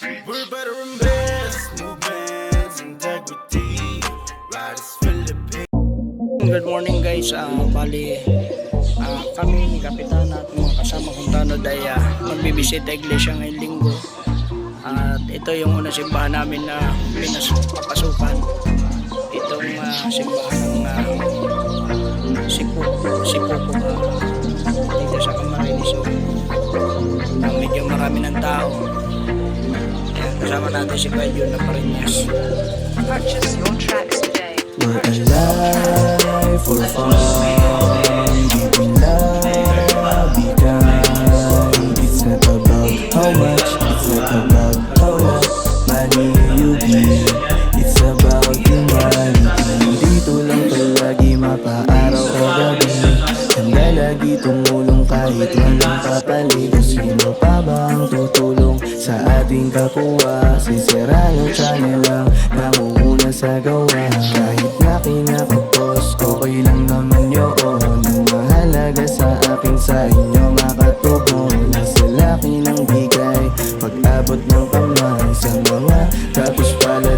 We're better and best, movements, integrity. Riders Philippines. Good morning guys, Ah, bali ah, kami ni Kapitan at mga kasama kong tanod ay uh, magbibisita iglesia ngayong linggo. At ito yung unang simbahan namin na pinas papasukan itong ah, simbahan ng uh, Sipu Sipuko ah, dito sa Camarines so ah, medyo marami ng tao kasama natin si Jun na Parinas. Purchase your tracks today. We're alive for fun,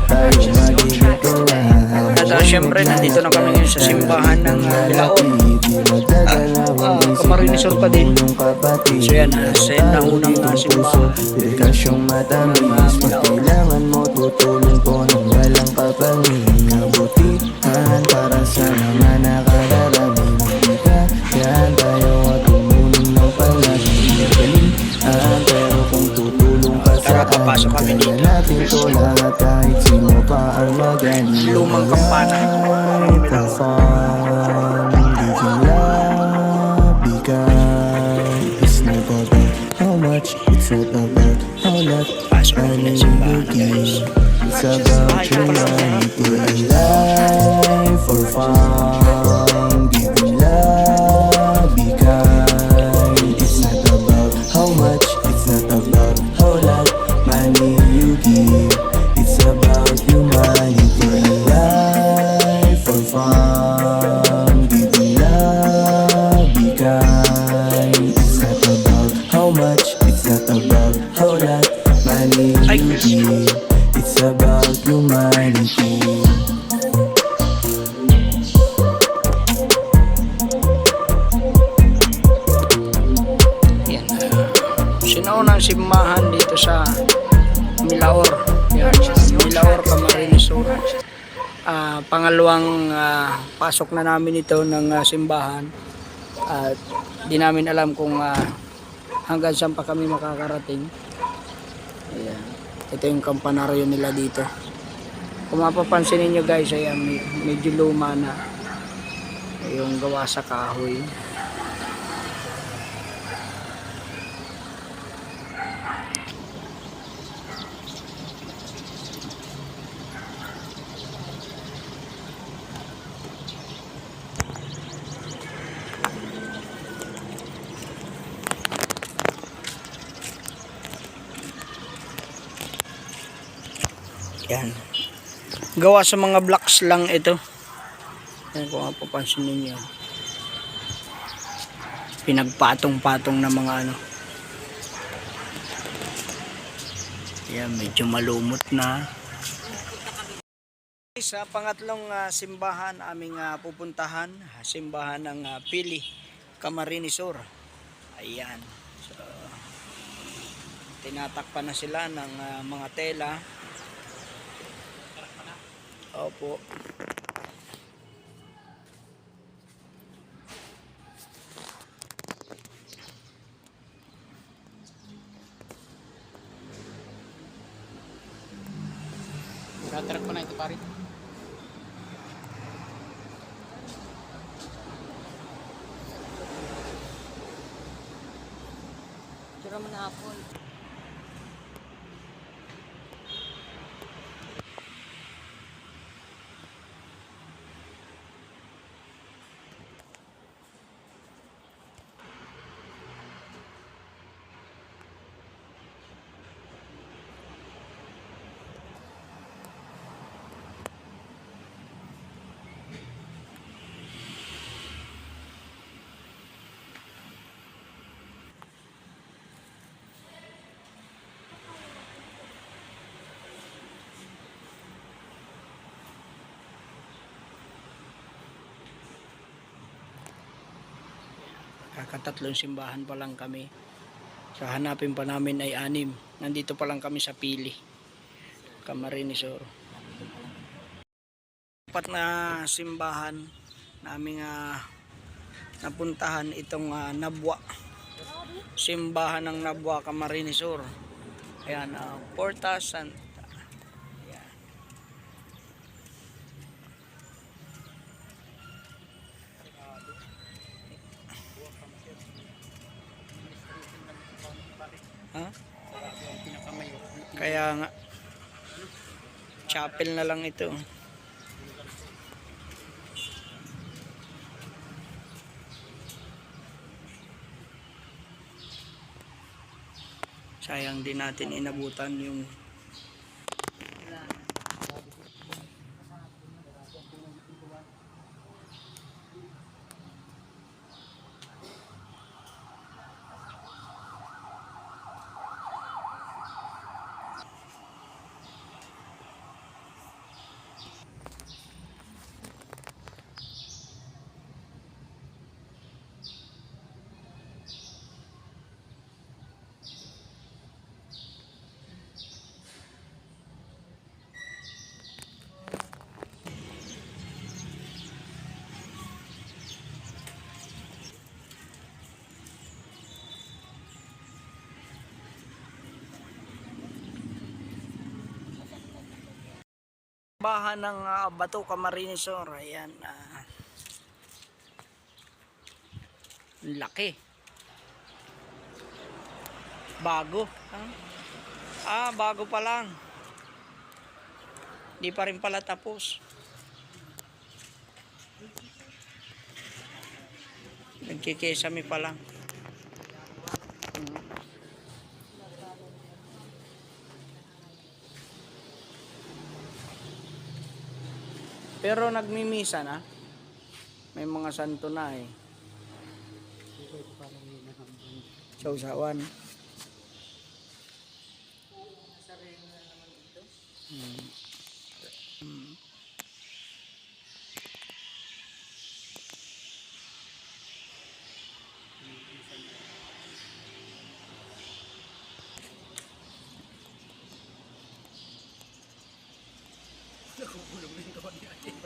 tayo magiging tuwan. At uh, syempre nandito na kami ngayon sa simbahan ng uh, Bilaon Ah, Camarines Sur pa din. So yan, uh, sa na unang uh, simbahan. Dedikasyong matamis Pag kailangan mo tutulong ko Nang walang papangin Lumang kampana. It's not about how much, simbahan you guys. give. It's about humanity and life for fun, pangalawang ah, pasok na namin ito ng ah, simbahan. At di namin alam kung ah, hanggang saan pa kami makakarating. Ayan. Ito yung kampanaryo nila dito. Kung mapapansin ninyo guys, ayan, med- medyo luma na yung gawa sa kahoy. Yan. Gawa sa mga blocks lang ito. Yan kung mapapansin ninyo. Pinagpatong-patong na mga ano. Yan, medyo malumot na. Sa pangatlong ah, simbahan aming ah, pupuntahan, simbahan ng ah, Pili, Camarines Sur. Ayan. So, tinatakpan na sila ng ah, mga tela. Opo. Kakatatlong simbahan pa lang kami. Sa hanapin pa namin ay anim. Nandito pa lang kami sa pili. Camarines Sur. Apat na simbahan naming ah, napuntahan itong ah, Nabwa. Simbahan ng Nabwa, Camarines Sur. Ayan, ah, Porta Santa. Kaya nga, chapel na lang ito. Sayang din natin inabutan yung bahan ng ah, Bato Camarines Sur. Ayan. ah. laki. Bago. ah. Ah, bago pa lang. Di pa rin pala tapos. Nagkikesame pa lang. Pero nagmimisa na. May mga santo na eh. Sausawan. Hmm. Hmm. Bali,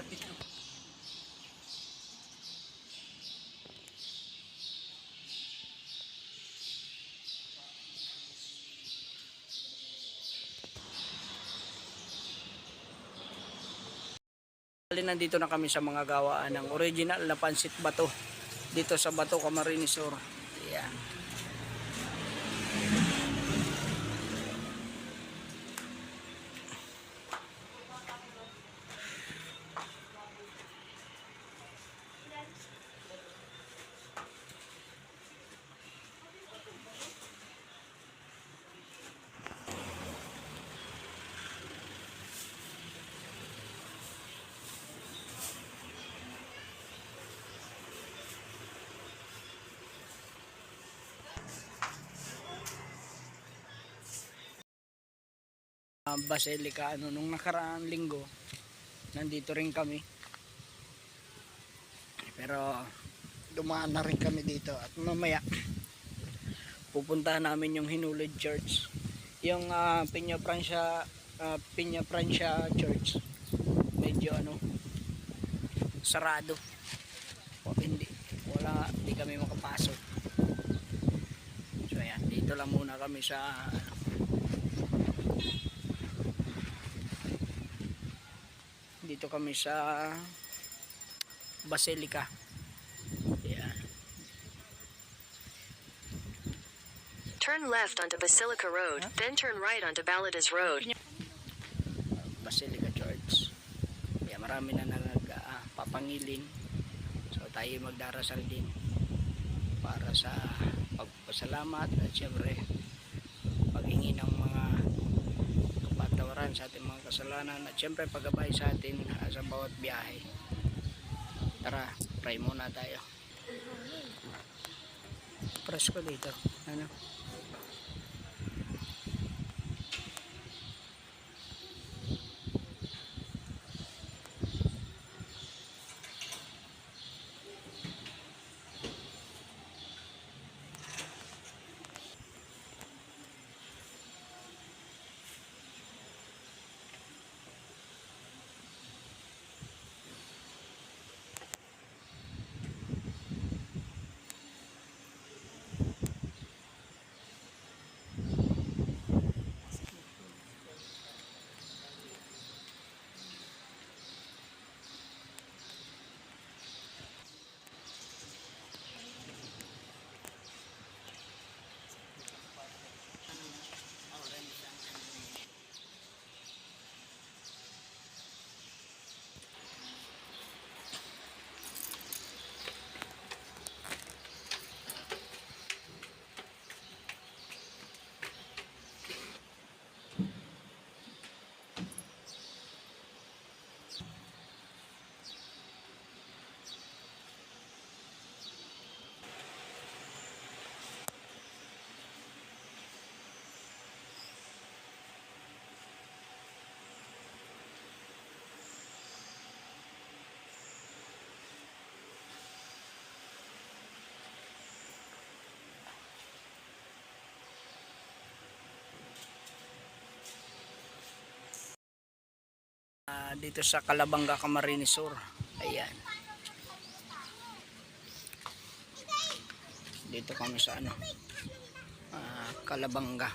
nandito na kami sa mga gawaan ng original na pansit bato dito sa Bato Camarines Sur. Ayan. Uh, Basilica ano nung nakaraang linggo nandito rin kami. Pero dumaan na rin kami dito at mamaya pupuntahan namin yung Hinulid Church. Yung uh, Pinya Francia uh, Pinya Francia Church. Medyo ano sarado. O hindi wala hindi kami makapasok. So ayan dito lang muna kami sa ano, dito kami sa Basilica Ayan. Turn left onto Basilica Road, then turn right onto Baladas Road. Basilica Church Kaya marami na nagpapangilin so tayo magdarasal din para sa pagpasalamat at syempre paghingi ng mga kapatawaran sa ating mga kasalanan at syempre paggabay sa atin ah, sa bawat biyahe. Tara pray muna tayo. Press ko dito. Ano dito sa Calabanga, Camarines Sur. Ayan. Dito kami sa ano, ah, Calabanga.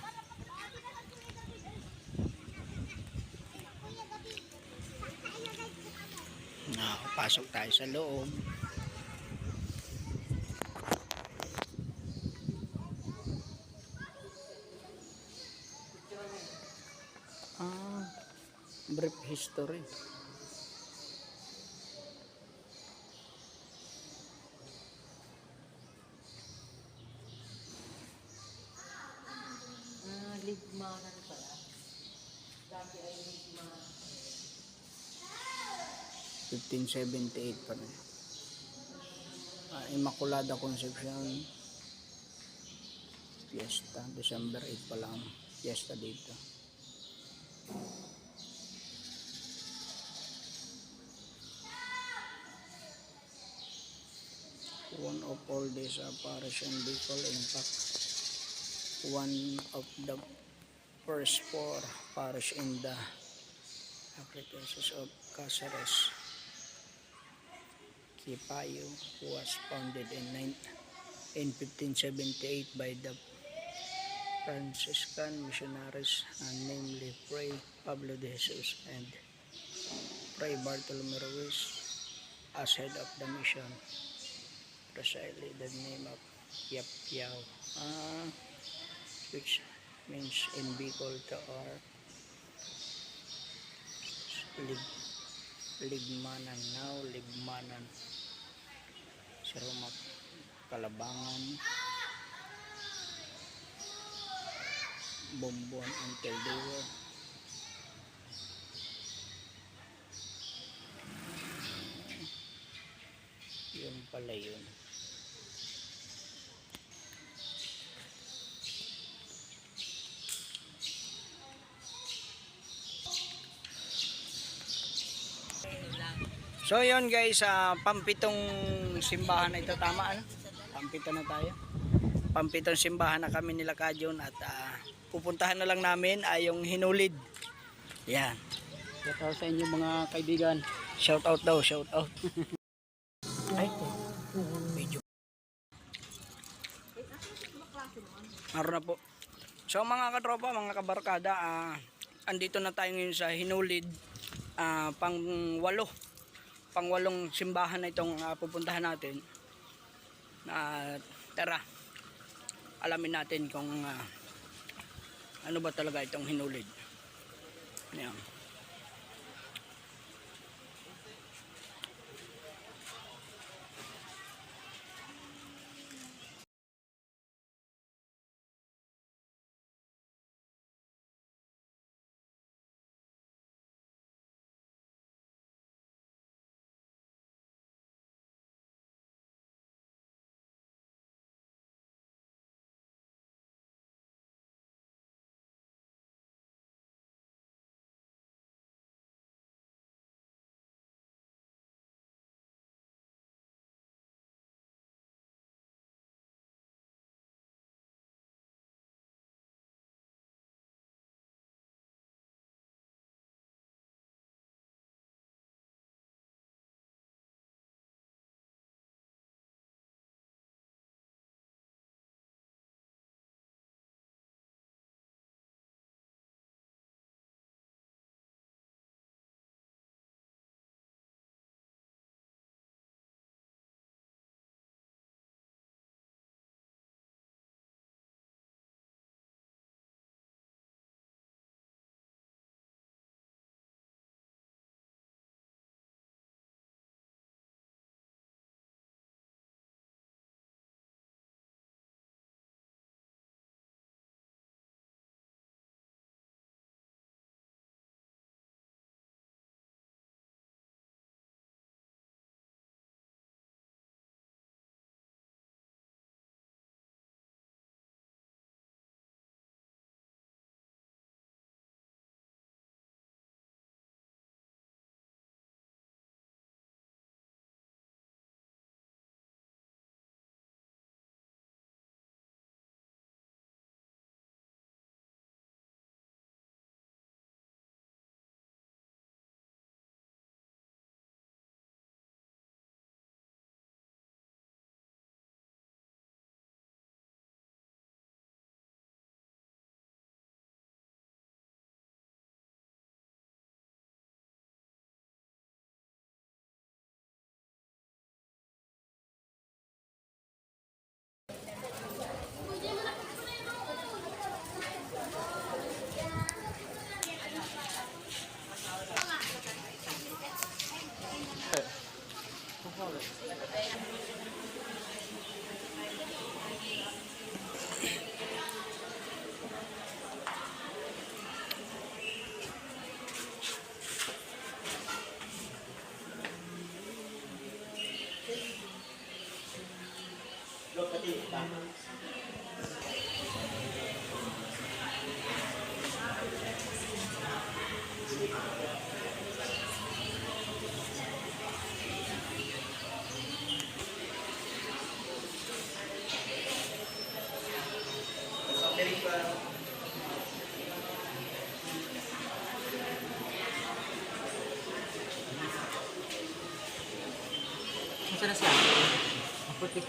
Na, pasok tayo sa loob. Ah, brief history. Ah, ligmanan pala. Dati ay ligmanan. 1578 pa rin. Ah, Immaculada Concepcion. Fiesta, December 8 pa lang. Fiesta dito. One of all these and Bicol in fact one of the first four parish in the Archdiocese of Cáceres. Kipayo was founded in, in 1578 by the Franciscan missionaries, and namely Fray Pablo de Jesus and Fray Bartolome Ruiz as head of the mission. Precisely the name of Yap Yao, ah, which means in Bicol to or lig, ligmanan now ligmanan. Sa Rumak Kalabangan. Bombon and Caldero yun pala yun So yun guys, sa pampitong simbahan na ito tama ano? Pampito na tayo. Pampitong simbahan na kami nila Kajon at ah, pupuntahan na lang namin ay yung hinulid. Yan. Shout out sa inyo mga kaibigan. Shout out daw, shout out. ay, medyo. Meron na po. So mga katropa, mga kabarkada, ah, andito na tayo ngayon sa hinulid ah, pang walo pangwalong simbahan na itong ah, pupuntahan natin. Na tara alamin natin kung ah, ano ba talaga itong hinulid. Yan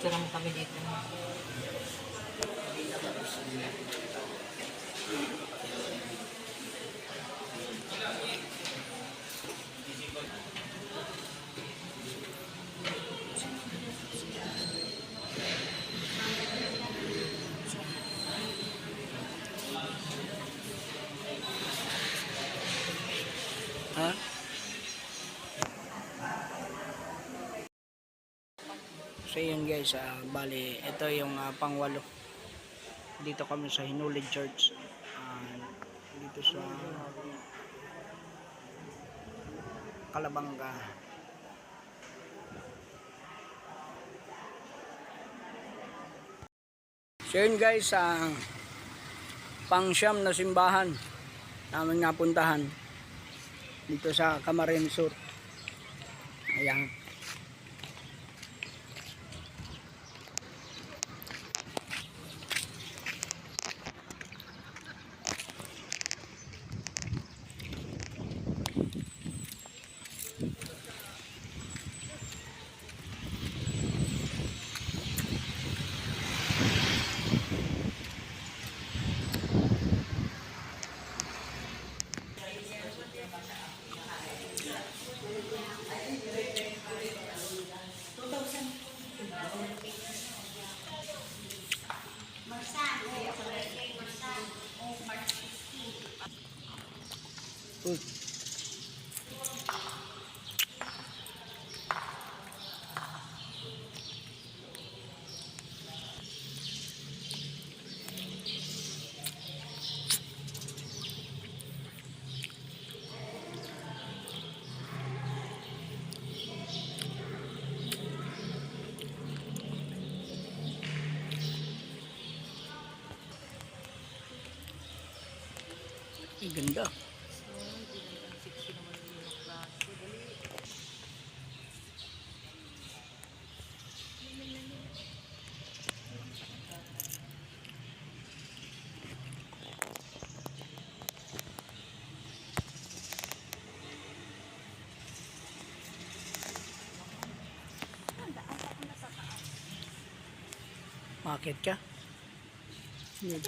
Magpipicture mo kami dito. Guys, ah, bali, ito yung ah, pangwalo. Dito kami sa Hinulid Church. Ah, dito sa Kalabanga. So yun guys, ah, pang siyam na simbahan namin nga puntahan dito sa Camarines Sur. Ayan. Uy. Ganda. Bakit ka? Eh.